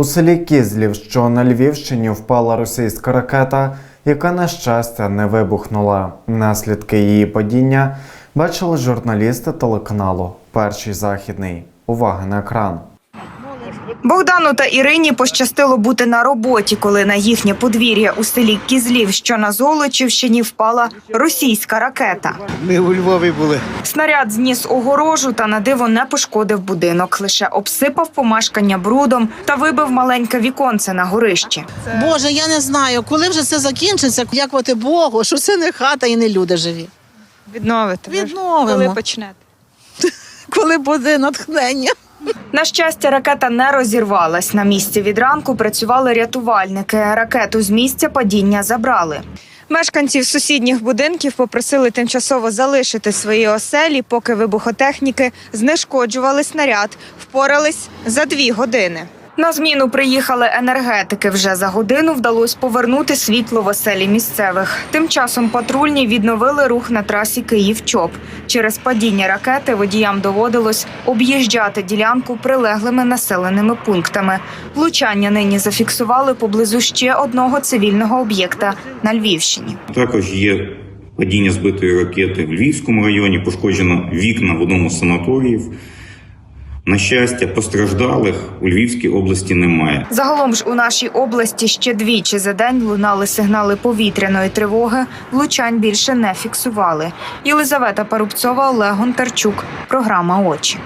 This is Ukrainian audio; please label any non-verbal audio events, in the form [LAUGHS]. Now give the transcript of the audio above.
У селі Кізлів, що на Львівщині, впала російська ракета, яка, на щастя, не вибухнула. Наслідки її падіння бачили журналісти телеканалу Перший західний. Увага на екран. Богдану та Ірині пощастило бути на роботі, коли на їхнє подвір'я у селі Кізлів, що на Золочівщині, впала російська ракета. Ми у Львові були. Снаряд зніс огорожу та на диво не пошкодив будинок, лише обсипав помешкання брудом та вибив маленьке віконце на горищі. Боже, я не знаю, коли вже це закінчиться, дякувати Богу, що це не хата і не люди живі. Відновити. Відновимо. Коли почнете? [LAUGHS] Коли буде натхнення. На щастя, ракета не розірвалась. На місці від ранку працювали рятувальники. Ракету з місця падіння забрали. Мешканців сусідніх будинків попросили тимчасово залишити свої оселі, поки вибухотехніки знешкоджували снаряд. Впорались за дві години. На зміну приїхали енергетики. Вже за годину вдалося повернути світло в оселі місцевих. Тим часом патрульні відновили рух на трасі Київ-Чоп. Через падіння ракети водіям доводилось об'їжджати ділянку прилеглими населеними пунктами. Влучання нині зафіксували поблизу ще одного цивільного об'єкта на Львівщині. Також є падіння збитої ракети в Львівському районі, пошкоджено вікна в одному з санаторіїв. На щастя, постраждалих у Львівській області немає. Загалом ж у нашій області ще двічі за день лунали сигнали повітряної тривоги. Влучань більше не фіксували. Єлизавета Парубцова, Олег Гонтарчук. Програма Очі.